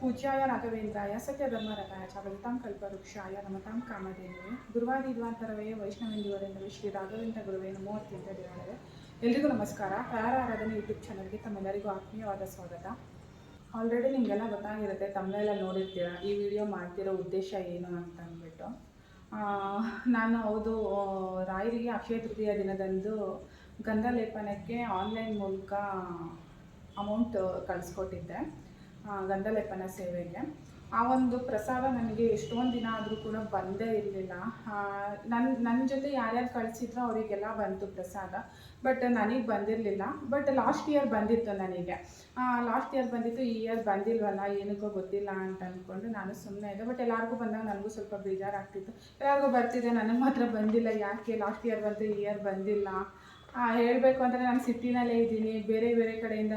ಪೂಜ್ಯಾಯ ರಾಘವೇಂದ್ರಾಯ, ಸತ್ಯಧರ್ಮರಥಾಯ ಚ ಫಲಿತಾಂ ಕಲ್ಪವೃಕ್ಷಾಯ, ನಮತಾಂ ಕಾಮಧೇನುವೆ ಗುರುವಾದಿದ್ವಾಂತರವೇ ವೈಷ್ಣವೇಂದುವರೆಂದರೆ ಶ್ರೀ ರಾಘವೇಂದ್ರ ಗುರುವೇ ಅತ್ಯಂತ ದೇವರೇ. ಎಲ್ರಿಗೂ ನಮಸ್ಕಾರ. ತಾರ ಆರಾಧನೆ ಯೂಟ್ಯೂಬ್ ಚಾನಲ್ಗೆ ತಮ್ಮೆಲ್ಲರಿಗೂ ಆತ್ಮೀಯವಾದ ಸ್ವಾಗತ. ಆಲ್ರೆಡಿ ನಿಮಗೆಲ್ಲ ಗೊತ್ತಾಗಿರುತ್ತೆ ತಮ್ಮೆಲ್ಲ ನೋಡಿರ್ತೀರ, ಈ ವಿಡಿಯೋ ಮಾಡ್ತಿರೋ ಉದ್ದೇಶ ಏನು ಅಂತ ಅಂದ್ಬಿಟ್ಟು. ನಾನು ಹೌದು ರಾಯರಿಗೆ ಅಕ್ಷಯ ತೃತೀಯ ದಿನದಂದು ಗಂಧ ಲೇಪನಕ್ಕೆ ಆನ್ಲೈನ್ ಮೂಲಕ ಅಮೌಂಟ್ ಕಳಿಸ್ಕೊಟ್ಟಿದ್ದೆ. ಆ, ಗಂಧ ಲೇಪನ ಸೇವೆಗೆ. ಆ ಒಂದು ಪ್ರಸಾದ ನನಗೆ ಎಷ್ಟೊಂದು ದಿನ ಆದರೂ ಕೂಡ ಬಂದೇ ಇರಲಿಲ್ಲ. ನನ್ನ ನನ್ನ ಜೊತೆ ಯಾರ್ಯಾರು ಕಳಿಸಿದ್ರೋ ಅವರಿಗೆಲ್ಲ ಬಂತು ಪ್ರಸಾದ. ಬಟ್ ನನಗೆ ಬಂದಿರಲಿಲ್ಲ. ಬಟ್ ಲಾಸ್ಟ್ ಇಯರ್ ಬಂದಿತ್ತು ನನಗೆ. ಲಾಸ್ಟ್ ಇಯರ್ ಬಂದಿತ್ತು ಈ ಇಯರ್ ಬಂದಿಲ್ವಲ್ಲ ಏನಕ್ಕೋ ಗೊತ್ತಿಲ್ಲ ಅಂತ ಅಂದ್ಕೊಂಡು ನಾನು ಸುಮ್ಮನೆ ಇದೆ ಬಟ್ ಎಲ್ಲರಿಗೂ ಬಂದಾಗ ನನಗೂ ಸ್ವಲ್ಪ ಬೇಜಾರಾಗ್ತಿತ್ತು. ಎಲ್ಲರಿಗೂ ಬರ್ತಿದೆ ನನಗೆ ಮಾತ್ರ ಬಂದಿಲ್ಲ. ಯಾಕೆ ಲಾಸ್ಟ್ ಇಯರ್ ಬಂತು ಈ ಇಯರ್ ಬಂದಿಲ್ಲ? ಹೇಳಬೇಕು ಅಂದರೆ ನಾನು ಸಿಟಿನಲ್ಲೇ ಇದ್ದೀನಿ. ಬೇರೆ ಬೇರೆ ಕಡೆಯಿಂದ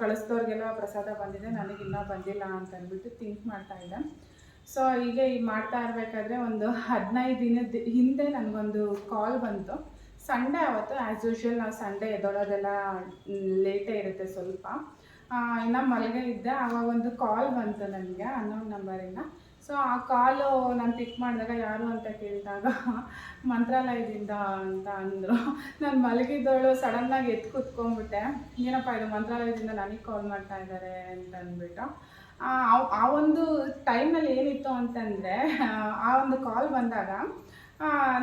ಕಳಿಸ್ದವ್ರಿಗೆಲ್ಲ ಪ್ರಸಾದ ಬಂದಿದೆ. ನನಗಿನ್ನ ಬಂದಿಲ್ಲ ಅಂತ ಅಂದ್ಬಿಟ್ಟು ಥಿಂಕ್ ಮಾಡ್ತಾ ಇದ್ದೆ. ಸೊ ಹೀಗೆ ಈಗ ಮಾಡ್ತಾ ಇರಬೇಕಾದ್ರೆ ಒಂದು ಹದಿನೈದು ದಿನದ ಹಿಂದೆ ನನಗೊಂದು ಕಾಲ್ ಬಂತು. ಸಂಡೇ ಅವತ್ತು ಆ್ಯಸ್ ಯೂಶ್ವಲ್ ನಾವು ಸಂಡೇ ಎದೊಳೋದೆಲ್ಲ ಲೇಟೇ ಇರುತ್ತೆ ಸ್ವಲ್ಪ. ಇನ್ನು ಮಲಗೇ ಇದ್ದೆ. ಆವಾಗ ಒಂದು ಕಾಲ್ ಬಂತು ನನಗೆ ಅನ್ನೋ ನಂಬರಿಂದ ಸೊ ಆ ಕಾಲು ನಾನು ಪಿಕ್ ಮಾಡಿದಾಗ ಯಾರು ಅಂತ ಕೇಳಿದಾಗ ಮಂತ್ರಾಲಯದಿಂದ ಅಂತ ಅಂದರು. ನಾನು ಮಲಗಿದ್ದವಳು ಸಡನ್ನಾಗಿ ಎತ್ತು ಕುತ್ಕೊಂಡ್ಬಿಟ್ಟೆ. ಏನಪ್ಪ ಇದು ಮಂತ್ರಾಲಯದಿಂದ ನನಗೆ ಕಾಲ್ ಮಾಡ್ತಾ ಇದ್ದಾರೆ ಅಂತ ಅಂದ್ಬಿಟ್ಟು. ಆ ಒಂದು ಟೈಮಲ್ಲಿ ಏನಿತ್ತು ಅಂತಂದರೆ, ಆ ಒಂದು ಕಾಲ್ ಬಂದಾಗ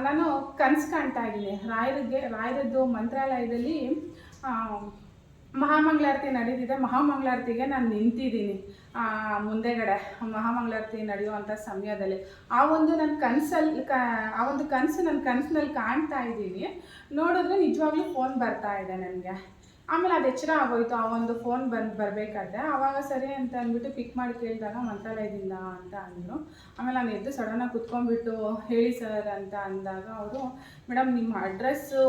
ನಾನು ಕನ್ಸು ಕಾಣ್ತಾ ಇದ್ದೀನಿ. ರಾಯರಿಗೆ, ರಾಯರದ್ದು ಮಂತ್ರಾಲಯದಲ್ಲಿ ಮಹಾಮಂಗಳಾರತಿ ನಡೀತಿದೆ. ಮಹಾಮಂಗಳಾರತಿಗೆ ನಾನು ನಿಂತಿದ್ದೀನಿ. ಮುಂದೆಗಡೆ ಮಹಾಮಂಗಳಾರತಿ ನಡೆಯುವಂಥ ಸಮಯದಲ್ಲಿ. ಆ ಒಂದು ನನ್ನ ಕನಸಲ್ಲಿ ಕ, ಆ ಒಂದು ಕನಸು ನನ್ನ ಕನಸಿನಲ್ಲಿ ಕಾಣ್ತಾ ಇದ್ದೀನಿ. ನೋಡಿದ್ರೆ ನಿಜವಾಗ್ಲೂ ಫೋನ್ ಬರ್ತಾ ಇದೆ ನನಗೆ. ಆಮೇಲೆ ಅದು ಎಚ್ಚರ ಆಗೋಯ್ತು. ಆ ಒಂದು ಫೋನ್ ಬಂದು ಬರಬೇಕಾದ್ರೆ ಆವಾಗ ಸರಿ ಅಂತ ಅಂದ್ಬಿಟ್ಟು ಪಿಕ್ ಮಾಡಿ ಕೇಳಿದಾಗ ಮಂತ್ರಾಲಯದಿಂದ ಅಂತ ಅಂದರು. ಆಮೇಲೆ ನಾನು ಎದ್ದು ಸಡನ್ನಾಗಿ ಕುತ್ಕೊಂಡ್ಬಿಟ್ಟು ಹೇಳಿ ಸರ್ ಅಂತ ಅಂದಾಗ ಅವರು, ಮೇಡಮ್, ನಿಮ್ಮ ಅಡ್ರೆಸ್ಸು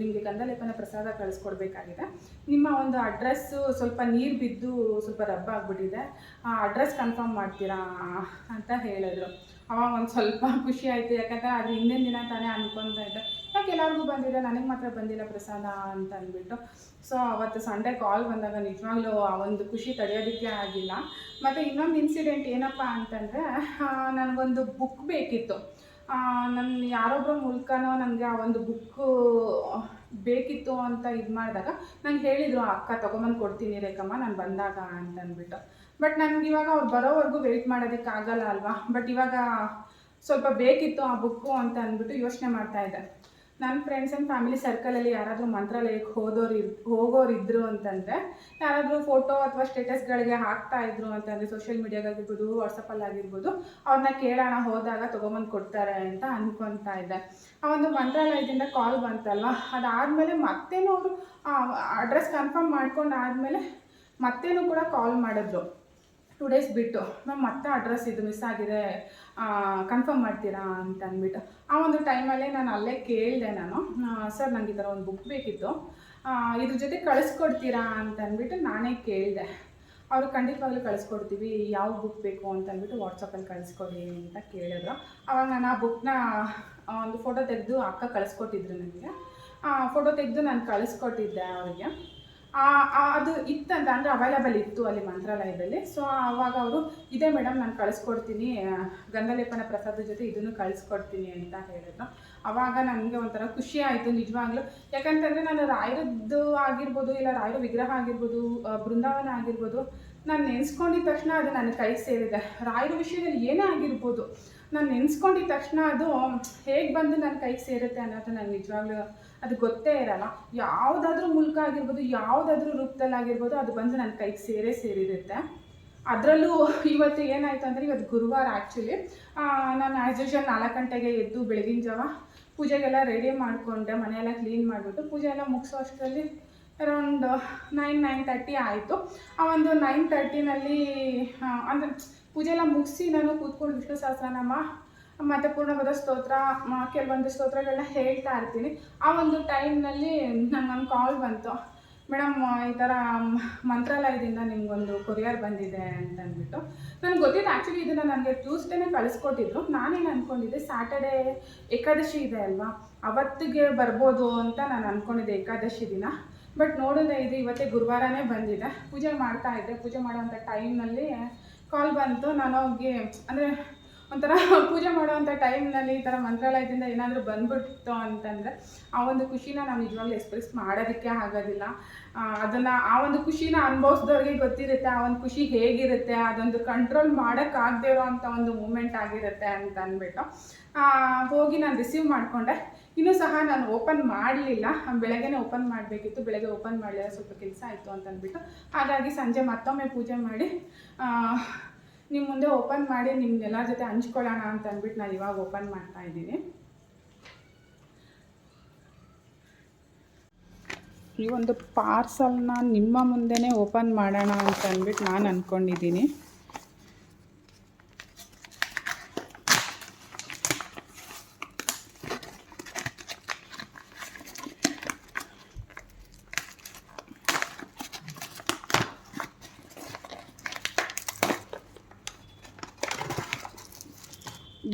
ನಿಮಗೆ ಗಂಧಲೇಪನ ಪ್ರಸಾದ ಕಳಿಸ್ಕೊಡ್ಬೇಕಾಗಿದೆ. ನಿಮ್ಮ ಒಂದು ಅಡ್ರೆಸ್ಸು ಸ್ವಲ್ಪ ನೀರು ಬಿದ್ದು ಸ್ವಲ್ಪ ರಬ್ಬ ಆಗಿಬಿಟ್ಟಿದೆ ಆ ಅಡ್ರೆಸ್ ಕನ್ಫರ್ಮ್ ಮಾಡ್ತೀರಾ ಅಂತ ಹೇಳಿದ್ರು. ಅವಾಗ ಒಂದು ಸ್ವಲ್ಪ ಖುಷಿ ಆಯಿತು. ಯಾಕಂದರೆ ಅದು ಹಿಂದಿನ ದಿನ ತಾನೇ ಅನ್ಕೊತಾ ಇದ್ದೆ. ಯಾಕೆ ಎಲ್ಲರಿಗೂ ಬಂದಿದೆ ನನಗೆ ಮಾತ್ರ ಬಂದಿಲ್ಲ ಪ್ರಸಾದ ಅಂತ ಅಂದ್ಬಿಟ್ಟು. ಸೊ ಅವತ್ತು ಸಂಡೆ ಕಾಲ್ ಬಂದಾಗ ನಿಜವಾಗ್ಲೂ ಆ ಒಂದು ಖುಷಿ ತಡೆಯೋದಕ್ಕೆ ಆಗಿಲ್ಲ. ಮತ್ತು ಇನ್ನೊಂದು ಇನ್ಸಿಡೆಂಟ್ ಏನಪ್ಪ ಅಂತಂದರೆ ನನಗೊಂದು ಬುಕ್ ಬೇಕಿತ್ತು. ನನ್ನ ಯಾರೊಬ್ಬರ ಮೂಲಕನೋ ನನಗೆ ಆ ಒಂದು ಬುಕ್ಕು ಬೇಕಿತ್ತು ಅಂತ ಇದು ಮಾಡಿದಾಗ ನಂಗೆ ಹೇಳಿದರು ಅಕ್ಕ ತೊಗೊಂಬಂದು ಕೊಡ್ತೀನಿ ರೇಖಮ್ಮ, ನಾನು ಬಂದಾಗ ಅಂತ ಅಂದ್ಬಿಟ್ಟು. ಬಟ್ ನನಗೆ ಇವಾಗ ಅವ್ರು ಬರೋವರೆಗೂ ವೆಯ್ಟ್ ಮಾಡೋದಕ್ಕೆ ಆಗಲ್ಲ ಅಲ್ವಾ? ಬಟ್ ಇವಾಗ ಸ್ವಲ್ಪ ಬೇಕಿತ್ತು ಆ ಬುಕ್ಕು ಅಂತ ಅಂದ್ಬಿಟ್ಟು ಯೋಚನೆ ಮಾಡ್ತಾ ಇದ್ದೆ. ನನ್ನ ಫ್ರೆಂಡ್ಸ್ ಆ್ಯಂಡ್ ಫ್ಯಾಮಿಲಿ ಸರ್ಕಲಲ್ಲಿ ಯಾರಾದರೂ ಮಂತ್ರಾಲಯಕ್ಕೆ ಹೋದೋರು ಇರ್ ಹೋಗೋರು ಇದ್ದರು ಅಂತಂದರೆ, ಯಾರಾದರೂ ಫೋಟೋ ಅಥವಾ ಸ್ಟೇಟಸ್ಗಳಿಗೆ ಹಾಕ್ತಾ ಇದ್ರು ಅಂತಂದರೆ ಸೋಷಿಯಲ್ ಮೀಡಿಯಾಗಾಗಿರ್ಬೋದು ವಾಟ್ಸಪ್ಪಲ್ಲಿ ಆಗಿರ್ಬೋದು ಅವ್ರನ್ನ ಕೇಳೋಣ ಹೋದಾಗ ತೊಗೊಂಬಂದು ಕೊಡ್ತಾರೆ ಅಂತ ಅಂದ್ಕೊತಾ ಇದ್ದೆ. ಆ ಒಂದು ಮಂತ್ರಾಲಯದಿಂದ ಕಾಲ್ ಬಂತಲ್ವ? ಅದಾದಮೇಲೆ ಮತ್ತೇನು ಅವರು ಅಡ್ರೆಸ್ ಕನ್ಫರ್ಮ್ ಮಾಡ್ಕೊಂಡು ಆದಮೇಲೆ ಮತ್ತೇನು ಕೂಡ ಕಾಲ್ ಮಾಡಿದ್ರು. ಟು ಡೇಸ್ ಬಿಟ್ಟು. ಮ್ಯಾಮ್ ಮತ್ತೆ ಅಡ್ರೆಸ್ ಇದು ಮಿಸ್ ಆಗಿದೆ. ಕನ್ಫರ್ಮ್ ಮಾಡ್ತೀರಾ ಅಂತ ಅಂದ್ಬಿಟ್ಟು. ಆ ಒಂದು ಟೈಮಲ್ಲೇ ನಾನು ಅಲ್ಲೇ ಕೇಳಿದೆ ನಾನು. ಸರ್ ನನಗೆ ಈ ಥರ ಒಂದು ಬುಕ್ ಬೇಕಿತ್ತು. ಇದ್ರ ಜೊತೆ ಕಳಿಸ್ಕೊಡ್ತೀರಾ ಅಂತ ಅಂದ್ಬಿಟ್ಟು ನಾನೇ ಕೇಳಿದೆ. ಅವರು ಖಂಡಿತವಾಗ್ಲೂ ಕಳಿಸ್ಕೊಡ್ತೀವಿ ಯಾವ ಬುಕ್ ಬೇಕು ಅಂತ ಅಂದ್ಬಿಟ್ಟು ವಾಟ್ಸಪ್ಪಲ್ಲಿ ಕಳಿಸ್ಕೊಡಿ ಅಂತ ಕೇಳಿದ್ರು. ಅವಾಗ ನಾನು ಆ ಬುಕ್ನ ಒಂದು ಫೋಟೋ ತೆಗೆದು ಅಕ್ಕ ಕಳಿಸ್ಕೊಟ್ಟಿದ್ರು ನನಗೆ. ಫೋಟೋ ತೆಗೆದು ನಾನು ಕಳಿಸ್ಕೊಟ್ಟಿದ್ದೆ ಅವರಿಗೆ. ಅದು ಇತ್ತಂತ, ಅಂದರೆ ಅವೈಲಬಲ್ ಇತ್ತು ಅಲ್ಲಿ ಮಂತ್ರಾಲಯದಲ್ಲಿ. ಸೊ ಆವಾಗ ಅವರು, ಇದೇ ಮೇಡಮ್ ನಾನು ಕಳಿಸ್ಕೊಡ್ತೀನಿ. ಗಂಧಲೇಪನ ಪ್ರಸಾದ ಜೊತೆ ಇದನ್ನು ಕಳಿಸ್ಕೊಡ್ತೀನಿ ಅಂತ ಹೇಳಿದ್ರು. ಆವಾಗ ನನಗೆ ಒಂಥರ ಖುಷಿ ಆಯಿತು, ನಿಜವಾಗ್ಲೂ. ಯಾಕಂತಂದರೆ ನಾನು ರಾಯರದ್ದು ಆಗಿರ್ಬೋದು, ಇಲ್ಲ ರಾಯರ ವಿಗ್ರಹ ಆಗಿರ್ಬೋದು ಬೃಂದಾವನ ಆಗಿರ್ಬೋದು, ನಾನು ನೆನೆಸ್ಕೊಂಡಿದ್ದ ತಕ್ಷಣ ಅದು ನನ್ನ ಕೈ ಸೇರಿದೆ. ರಾಯರ ವಿಷಯದಲ್ಲಿ ಏನೇ ಆಗಿರ್ಬೋದು, ನಾನು ನೆನೆಸ್ಕೊಂಡಿದ್ದ ತಕ್ಷಣ ಅದು, ಹೇಗೆ ಬಂದು ನನ್ನ ಕೈಗೆ ಸೇರುತ್ತೆ ಅನ್ನೋದು ನಾನು ನಿಜವಾಗ್ಲೂ ಅದು ಗೊತ್ತೇ ಇರಲ್ಲ. ಯಾವುದಾದ್ರೂ ಮೂಲಕ ಆಗಿರ್ಬೋದು, ಯಾವುದಾದ್ರೂ ರೂಪದಲ್ಲಾಗಿರ್ಬೋದು ಅದು ಬಂದು ನನ್ನ ಕೈಗೆ ಸೇರೇ ಸೇರಿರುತ್ತೆ. ಅದರಲ್ಲೂ ಇವತ್ತು ಏನಾಯಿತು ಅಂದರೆ ಇವತ್ತು ಗುರುವಾರ ಆ್ಯಕ್ಚುಲಿ ನಾನು ಆ್ಯಸ್ ಯೂಶಲ್ ನಾಲ್ಕು ಗಂಟೆಗೆ ಎದ್ದು ಬೆಳಗಿನ ಜಾವ ಪೂಜೆಗೆಲ್ಲ ರೆಡಿ ಮಾಡಿಕೊಂಡೆ, ಮನೆಯೆಲ್ಲ ಕ್ಲೀನ್ ಮಾಡಿಬಿಟ್ಟು ಪೂಜೆ ಎಲ್ಲ ಮುಗಿಸೋ ಅಷ್ಟರಲ್ಲಿ ಅರೌಂಡ್ ನೈನ್ ನೈನ್ ತರ್ಟಿ ಆಯಿತು. ಆ ಒಂದು ನೈನ್ ತರ್ಟಿನಲ್ಲಿ ಅಂದರೆ ಪೂಜೆ ಎಲ್ಲ ಮುಗಿಸಿ ನಾನು ಕೂತ್ಕೊಂಡು ವಿಷ್ಣು ಸಹಸ್ರನಾಮ ಮತ್ತು ಪೂರ್ಣಪದ ಸ್ತೋತ್ರ ಕೆಲವೊಂದು ಸ್ತೋತ್ರಗಳನ್ನ ಹೇಳ್ತಾ ಇರ್ತೀನಿ. ಆ ಒಂದು ಟೈಮ್ನಲ್ಲಿ ನನಗೊಂದು ಕಾಲ್ ಬಂತು. ಮೇಡಮ್ ಈ ಥರ ಮಂತ್ರಾಲಯದಿಂದ ನಿಮಗೊಂದು ಕೊರಿಯರ್ ಬಂದಿದೆ ಅಂತಂದ್ಬಿಟ್ಟು. ನನಗೆ ಗೊತ್ತಿದೆ ಆ್ಯಕ್ಚುಲಿ ಇದನ್ನು ನನಗೆ ಟ್ಯೂಸ್ಡೇನೇ ಕಳಿಸ್ಕೊಟ್ಟಿದ್ರು. ನಾನೇನು ಅಂದ್ಕೊಂಡಿದ್ದೆ ಸ್ಯಾಟರ್ಡೇ ಏಕಾದಶಿ ಇದೆ ಅಲ್ವಾ? ಅವತ್ತಿಗೆ ಬರ್ಬೋದು ಅಂತ ನಾನು ಅಂದ್ಕೊಂಡಿದ್ದೆ ಏಕಾದಶಿ ದಿನ. ಬಟ್ ನೋಡಿದ್ರೆ ಇದು ಇವತ್ತೇ ಗುರುವಾರನೇ ಬಂದಿದೆ. ಪೂಜೆ ಮಾಡ್ತಾ ಇದ್ದೆ. ಪೂಜೆ ಮಾಡೋವಂಥ ಟೈಮ್ನಲ್ಲಿ ಕಾಲ್ ಬಂತು. ನಾನು ಹೋಗಿ, ಅಂದರೆ ಒಂಥರ ಪೂಜೆ ಮಾಡುವಂಥ ಟೈಮ್ನಲ್ಲಿ ಈ ಥರ ಮಂತ್ರಾಲಯದಿಂದ ಏನಾದರೂ ಬಂದ್ಬಿಡ್ತು ಅಂತಂದರೆ ಆ ಒಂದು ಖುಷಿನ ನಾವು ನಿಜವಾಗ್ಲೂ ಎಕ್ಸ್ಪ್ರೆಸ್ ಮಾಡೋದಕ್ಕೆ ಆಗೋದಿಲ್ಲ. ಅದನ್ನು ಆ ಒಂದು ಖುಷಿನ ಅನುಭವಿಸ್ದವ್ರಿಗೆ ಗೊತ್ತಿರುತ್ತೆ, ಆ ಒಂದು ಖುಷಿ ಹೇಗಿರುತ್ತೆ, ಅದೊಂದು ಕಂಟ್ರೋಲ್ ಮಾಡೋಕ್ಕಾಗದೇ ಇರೋ ಅಂಥ ಒಂದು ಮೂಮೆಂಟ್ ಆಗಿರುತ್ತೆ ಅಂತ ಅಂದ್ಬಿಟ್ಟು ಹೋಗಿ ನಾನು ರಿಸೀವ್ ಮಾಡಿಕೊಂಡೆ. ಇನ್ನೂ ಸಹ ನಾನು ಓಪನ್ ಮಾಡಲಿಲ್ಲ. ಬೆಳಗ್ಗೆ ಓಪನ್ ಮಾಡಬೇಕಿತ್ತು. ಬೆಳಗ್ಗೆ ಓಪನ್ ಮಾಡಲಿಲ್ಲ. ಸ್ವಲ್ಪ ಕೆಲಸ ಆಯಿತು ಅಂತಂದ್ಬಿಟ್ಟು ಹಾಗಾಗಿ ಸಂಜೆ ಮತ್ತೊಮ್ಮೆ ಪೂಜೆ ಮಾಡಿ ನಿಮ್ಮ ಮುಂದೆ ಓಪನ್ ಮಾಡಿ ನಿಮ್ಮನ್ನೆಲ್ಲ ಜೊತೆ ಹಂಚ್ಕೊಳ್ಳೋಣ ಅಂತ ಅಂದ್ಬಿಟ್ಟು ನಾನು ಇವಾಗ ಓಪನ್ ಮಾಡ್ತಾ ಇದ್ದೀನಿ ಈ ಒಂದು ಪಾರ್ಸಲ್ನ ನಿಮ್ಮ ಮುಂದೆನೇ ಓಪನ್ ಮಾಡೋಣ ಅಂತ ಅಂದ್ಬಿಟ್ಟು ನಾನು ಅಂದ್ಕೊಂಡಿದ್ದೀನಿ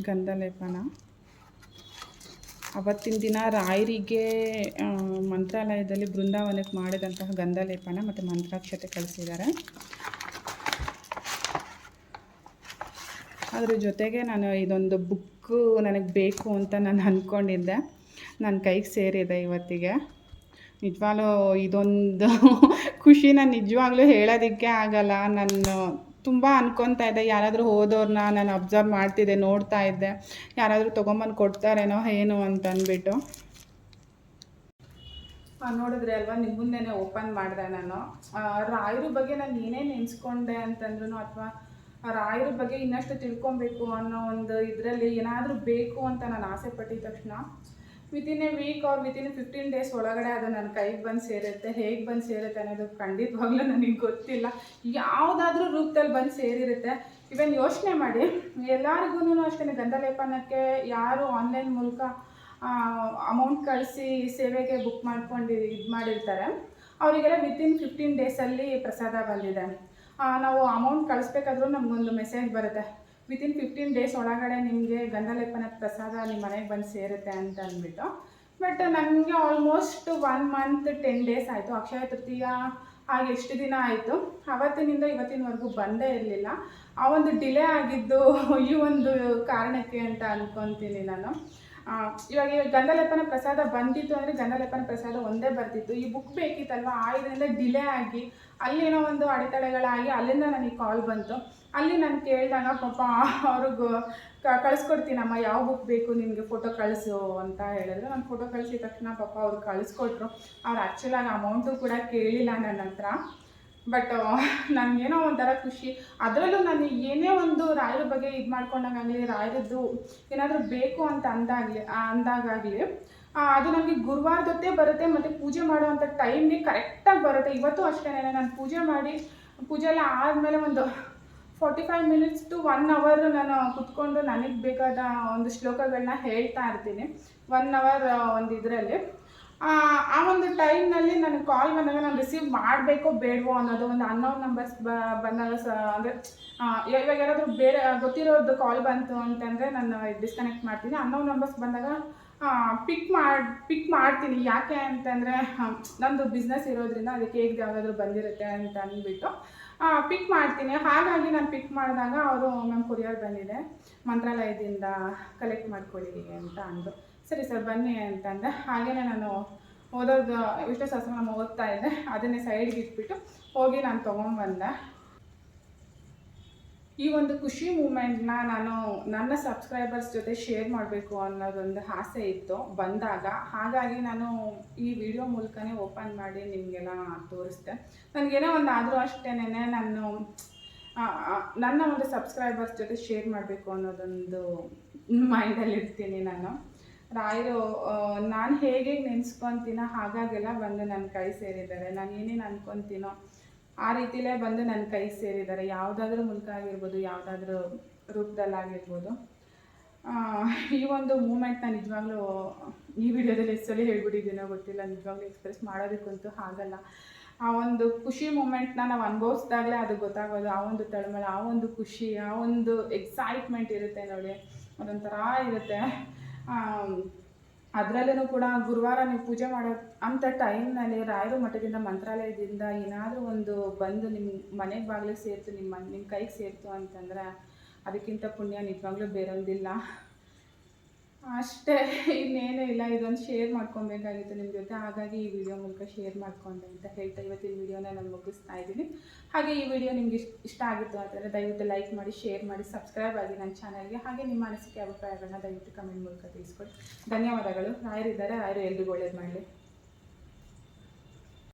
ಗಂಧಲೇಪನ. ಅವತ್ತಿನ ದಿನ ರಾಯರಿಗೆ ಮಂತ್ರಾಲಯದಲ್ಲಿ ಬೃಂದಾವನಕ್ಕೆ ಮಾಡಿದಂತಹ ಗಂಧಲೇಪನ ಮತ್ತು ಮಂತ್ರಾಕ್ಷತೆ ಕಳಿಸಿದ್ದಾರೆ. ಅದರ ಜೊತೆಗೆ ನಾನು ಇದೊಂದು ಬುಕ್ಕು ನನಗೆ ಬೇಕು ಅಂತ ನಾನು ಅಂದ್ಕೊಂಡಿದ್ದೆ ನನ್ನ ಕೈಗೆ ಸೇರಿದೆ ಇವತ್ತಿಗೆ. ನಿಜವಾಗ್ಲೂ ಇದೊಂದು ಖುಷಿ. ನಾನು ನಿಜವಾಗ್ಲೂ ಹೇಳೋದಕ್ಕೆ ಆಗಲ್ಲ. ನಾನು ತುಂಬ ಅನ್ಕೊತಾ ಇದ್ದೆ. ಯಾರಾದರೂ ಹೋದವ್ರನ್ನ ನಾನು ಅಬ್ಸರ್ವ್ ಮಾಡ್ತಿದ್ದೆ, ನೋಡ್ತಾ ಇದ್ದೆ. ಯಾರಾದರೂ ತೊಗೊಂಬಂದು ಕೊಡ್ತಾರೇನೋ ಏನು ಅಂತ ಅಂದ್ಬಿಟ್ಟು. ನೋಡಿದ್ರೆ ಅಲ್ವಾ ನಿಮ್ಮನ್ನೇ ಓಪನ್ ಮಾಡಿದೆ ನಾನು. ರಾಯರ ಬಗ್ಗೆ ನಾನು ಏನೇ ನೆನೆಸ್ಕೊಂಡೆ ಅಂತಂದ್ರೂ ಅಥವಾ ರಾಯರ ಬಗ್ಗೆ ಇನ್ನಷ್ಟು ತಿಳ್ಕೊಬೇಕು ಅನ್ನೋ ಒಂದು ಇದರಲ್ಲಿ ಏನಾದರೂ ಬೇಕು ಅಂತ ನಾನು ಆಸೆ ಪಟ್ಟಿದ ತಕ್ಷಣ within a week or within fifteen days ಒಳಗಡೆ ಅದು ನನ್ನ ಕೈಗೆ ಬಂದು ಸೇರುತ್ತೆ, ಹೇಗೆ ಬಂದು ಸೇರುತ್ತೆ ಅನ್ನೋದು ಖಂಡಿತವಾಗ್ಲೂ ನನಗೆ ಗೊತ್ತಿಲ್ಲ. ಯಾವುದಾದ್ರೂ ರೂಪದಲ್ಲಿ ಬಂದು ಸೇರಿರುತ್ತೆ. ಇವನ್ ಯೋಚನೆ ಮಾಡಿ ಎಲ್ಲರಿಗೂ ಅಷ್ಟೇ ಗಂಧಲೇಪನಕ್ಕೆ ಯಾರು ಆನ್ಲೈನ್ ಮೂಲಕ ಅಮೌಂಟ್ ಕಳಿಸಿ ಸೇವೆಗೆ ಬುಕ್ ಮಾಡ್ಕೊಂಡು ಇದು ಮಾಡಿರ್ತಾರೆ. ಅವರಿಗೆಲ್ಲ ವಿತಿನ್ ಫಿಫ್ಟೀನ್ ಡೇಸಲ್ಲಿ ಪ್ರಸಾದ ಬಂದಿದೆ. ನಾವು ಅಮೌಂಟ್ ಕಳಿಸ್ಬೇಕಾದ್ರೂ ನಮಗೊಂದು ಮೆಸೇಜ್ ಬರುತ್ತೆ. ವಿತಿನ್ ಫಿಫ್ಟೀನ್ ಡೇಸ್ ಒಳಗಡೆ ನಿಮಗೆ ಗಂಧಲೇಪನ ಪ್ರಸಾದ ನಿಮ್ಮ ಮನೆಗೆ ಬಂದು ಸೇರುತ್ತೆ ಅಂತ ಅಂದ್ಬಿಟ್ಟು. ಬಟ್ ನನಗೆ almost one month ten days ಆಯಿತು. ಅಕ್ಷಯ ತೃತೀಯ ಹಾಗೆ ಎಷ್ಟು ದಿನ ಆಯಿತು? ಅವತ್ತಿನಿಂದ ಇವತ್ತಿನವರೆಗೂ ಬಂದೇ ಇರಲಿಲ್ಲ. ಆ ಒಂದು ಡಿಲೇ ಆಗಿದ್ದು ಈ ಒಂದು ಕಾರಣಕ್ಕೆ ಅಂತ ಅಂದ್ಕೊತೀನಿ ನಾನು. ಇವಾಗ ಗಂಧಲೇಪನ ಪ್ರಸಾದ ಬಂದಿತ್ತು ಅಂದರೆ ಗಂಧಲೇಪನ ಪ್ರಸಾದ ಒಂದೇ ಬರ್ತಿತ್ತು. ಈ ಬುಕ್ ಬೇಕಿತ್ತಲ್ವ? ಆ ಇದರಿಂದ ಡಿಲೇ ಆಗಿ, ಅಲ್ಲೇನೋ ಒಂದು ಅಡೆತಡೆಗಳಾಗಿ ಅಲ್ಲಿಂದ ನನಗೆ ಕಾಲ್ ಬಂತು. ಅಲ್ಲಿ ನಾನು ಕೇಳಿದಾಗ ಪಾಪ ಅವ್ರಿಗೂ ಕಳಿಸ್ಕೊಡ್ತೀನಮ್ಮ, ಯಾವ ಬುಕ್ ಬೇಕು ನಿಮಗೆ ಫೋಟೋ ಕಳಿಸು ಅಂತ ಹೇಳಿದ್ರು. ನಾನು ಫೋಟೋ ಕಳಿಸಿದ ತಕ್ಷಣ ಪಾಪ ಅವ್ರು ಕಳಿಸ್ಕೊಟ್ರು. ಅವ್ರು ಆ್ಯಕ್ಚುಲಾಗಿ ಅಮೌಂಟು ಕೂಡ ಕೇಳಿಲ್ಲ ನನ್ನ ಹತ್ರ. ಬಟ್ ನನಗೇನೋ ಒಂಥರ ಖುಷಿ. ಅದರಲ್ಲೂ ನಾನು ಏನೇ ಒಂದು ರಾಯರ ಬಗ್ಗೆ ಇದು ಮಾಡ್ಕೊಂಡಂಗಾಗಲಿ, ರಾಯರದ್ದು ಏನಾದರೂ ಬೇಕು ಅಂತ ಅಂದಾಗಲಿ ಅಂದಾಗಲಿ ಅದು ನನಗೆ ಗುರುವಾರದೊತ್ತೇ ಬರುತ್ತೆ, ಮತ್ತು ಪೂಜೆ ಮಾಡುವಂಥ ಟೈಮ್ಗೆ ಕರೆಕ್ಟಾಗಿ ಬರುತ್ತೆ. ಇವತ್ತು ಅಷ್ಟೇ ನಾನು ಪೂಜೆ ಮಾಡಿ, ಪೂಜೆ ಎಲ್ಲ ಆದಮೇಲೆ ಒಂದು forty five minutes to one hour ನಾನು ಕುತ್ಕೊಂಡು ನನಗೆ ಬೇಕಾದ ಒಂದು ಶ್ಲೋಕಗಳನ್ನ ಹೇಳ್ತಾ ಇರ್ತೀನಿ. ಒನ್ ಅವರ್ ಒಂದು ಇದರಲ್ಲಿ. ಆ ಒಂದು ಟೈಮ್ನಲ್ಲಿ ನನಗೆ ಕಾಲ್ ಬಂದಾಗ ನಾನು ರಿಸೀವ್ ಮಾಡಬೇಕೋ ಬೇಡವೋ ಅನ್ನೋದು ಒಂದು ಅನ್ನೋನ್ ನಂಬರ್ಸ್ ಬಂದಾಗ ಸ, ಅಂದರೆ ಇವಾಗ ಯಾರಾದರೂ ಬೇರೆ ಗೊತ್ತಿರೋದು ಕಾಲ್ ಬಂತು ಅಂತಂದರೆ ನಾನು ಡಿಸ್ಕನೆಕ್ಟ್ ಮಾಡ್ತೀನಿ. ಅನ್ನೋನ್ ನಂಬರ್ಸ್ ಬಂದಾಗ ಪಿಕ್ ಮಾಡಿ ಪಿಕ್ ಮಾಡ್ತೀನಿ. ಯಾಕೆ ಅಂತಂದರೆ ನಂದು ಬಿಸ್ನೆಸ್ ಇರೋದ್ರಿಂದ ಅದಕ್ಕೆ ಹೇಗೆ ಯಾವುದಾದ್ರೂ ಬಂದಿರುತ್ತೆ ಅಂತ ಅಂದ್ಬಿಟ್ಟು ಪಿಕ್ ಮಾಡ್ತೀನಿ. ಹಾಗಾಗಿ ನಾನು ಪಿಕ್ ಮಾಡಿದಾಗ ಅವರು ಮ್ಯಾಮ್ ಕೊರಿಯರ್ ಬಂದಿದೆ. ಮಂತ್ರಾಲಯದಿಂದ ಕಲೆಕ್ಟ್ ಮಾಡ್ಕೊಳ್ಳಿ ಅಂತ ಅಂದರು. ಸರಿ ಸರ್ ಬನ್ನಿ ಅಂತಂದೆ. ಹಾಗೆಯೇ ನಾನು ಓದೋದು ವಿಷ್ಣು ಸಹಸ್ರನಾಮ ಓದ್ತಾ ಇದ್ದೆ ಅದನ್ನೇ ಸೈಡ್ಗೆ ಇಟ್ಬಿಟ್ಟು ಹೋಗಿ ನಾನು ತೊಗೊಂಬಂದೆ ಈ ಒಂದು ಖುಷಿ ಮೂಮೆಂಟ್ನ ನಾನು ನನ್ನ ಸಬ್ಸ್ಕ್ರೈಬರ್ಸ್ ಜೊತೆ ಶೇರ್ ಮಾಡಬೇಕು ಅನ್ನೋದೊಂದು ಆಸೆ ಇತ್ತು, ಬಂದಾಗ. ಹಾಗಾಗಿ ನಾನು ಈ ವಿಡಿಯೋ ಮೂಲಕನೇ ಓಪನ್ ಮಾಡಿ ನಿಮಗೆಲ್ಲ ತೋರಿಸ್ದೆ. ನನಗೇನೋ ಒಂದು ಆದರೂ ಅಷ್ಟೇನೆ ನಾನು ನನ್ನ ಒಂದು ಸಬ್ಸ್ಕ್ರೈಬರ್ಸ್ ಜೊತೆ ಶೇರ್ ಮಾಡಬೇಕು ಅನ್ನೋದೊಂದು ಮೈಂಡಲ್ಲಿ ಇರ್ತೀನಿ ನಾನು. ರಾಯರು ನಾನು ಹೇಗೆ ನೆನೆಸ್ಕೊತೀನೋ ಹಾಗಾಗೆಲ್ಲ ಬಂದು ನನ್ನ ಕೈ ಸೇರಿದ್ದಾರೆ. ನಾನು ಏನೇನು ಅನ್ಕೊತೀನೋ ಆ ರೀತಿಲೇ ಬಂದು ನನ್ನ ಕೈ ಸೇರಿದ್ದಾರೆ. ಯಾವುದಾದ್ರೂ ಮೂಲಕ ಆಗಿರ್ಬೋದು, ಯಾವುದಾದ್ರೂ ರೂಪದಲ್ಲಾಗಿರ್ಬೋದು. ಈ ಒಂದು ಮೂಮೆಂಟ್ ನಾನು ನಿಜವಾಗ್ಲೂ ಈ ವಿಡಿಯೋದಲ್ಲಿ ಎಷ್ಟು ಸಲ ಹೇಳ್ಬಿಟ್ಟಿದ್ದೀನೋ ಗೊತ್ತಿಲ್ಲ. ನಿಜವಾಗ್ಲೂ ಎಕ್ಸ್ಪ್ರೆಸ್ ಮಾಡೋದಕ್ಕಂತೂ ಆಗಲ್ಲ ಆ ಒಂದು ಖುಷಿ ಮೂಮೆಂಟ್ನ ನಾವು ಅನುಭವಿಸ್ದಾಗಲೇ ಅದು ಗೊತ್ತಾಗೋದು. ಆ ಒಂದು ತಳಮಳ, ಆ ಒಂದು ಖುಷಿ, ಆ ಒಂದು ಎಕ್ಸೈಟ್ಮೆಂಟ್ ಇರುತ್ತೆ ನೋಡಿ. ಅದೊಂಥರ ಇರುತ್ತೆ. ಅದರಲ್ಲೂ ಕೂಡ ಗುರುವಾರ ನೀವು ಪೂಜೆ ಮಾಡೋ ಅಂಥ ಟೈಮ್ನಲ್ಲಿ ರಾಯರ ಮಠದಿಂದ ಮಂತ್ರಾಲಯದಿಂದ ಏನಾದರೂ ಒಂದು ಬಂದು ನಿಮ್ಮ ಮನೆಗೆ ಬಾಗಿಲಿಗೆ ಸೇರ್ತು, ನಿಮ್ಮ ನಿಮ್ಮ ಕೈಗೆ ಸೇರ್ತು ಅಂತಂದ್ರೆ ಅದಕ್ಕಿಂತ ಪುಣ್ಯ ನಿಜವಾಗ್ಲೂ ಬೇರೊಂದಿಲ್ಲ. ಅಷ್ಟೇ, ಇನ್ನೇನೂ ಇಲ್ಲ. ಇದೊಂದು ಶೇರ್ ಮಾಡ್ಕೊಬೇಕಾಗಿತ್ತು ನಿಮ್ಮ ಜೊತೆ. ಹಾಗಾಗಿ ಈ ವಿಡಿಯೋ ಮೂಲಕ ಶೇರ್ ಮಾಡ್ಕೊಂಡೆ ಅಂತ ಹೇಳ್ತಾ ಇವತ್ತಿನ ವಿಡಿಯೋನ ನಾನು ಮುಗಿಸ್ತಾ ಇದ್ದೀನಿ. ಹಾಗೆ ಈ ವಿಡಿಯೋ ನಿಮ್ಗೆ ಇಷ್ಟ ಇಷ್ಟ ಆಗಿತ್ತು ಅಂತಂದರೆ ದಯವಿಟ್ಟು ಲೈಕ್ ಮಾಡಿ ಶೇರ್ ಮಾಡಿ ಸಬ್ಸ್ಕ್ರೈಬ್ ಆಗಿ ನನ್ನ ಚಾನಲ್ಗೆ ಹಾಗೆ ನಿಮ್ಮ ಅನಿಸಿಕೆ, ಅಭಿಪ್ರಾಯಗಳನ್ನ ದಯವಿಟ್ಟು ಕಮೆಂಟ್ ಮೂಲಕ ತಿಳಿಸ್ಕೊಡಿ. ಧನ್ಯವಾದಗಳು. ರಾಯರಿದ್ದಾರೆ ರಾಯರು ಎಲ್ರಿಗೂ ಒಳ್ಳೇದು ಮಾಡಲಿ.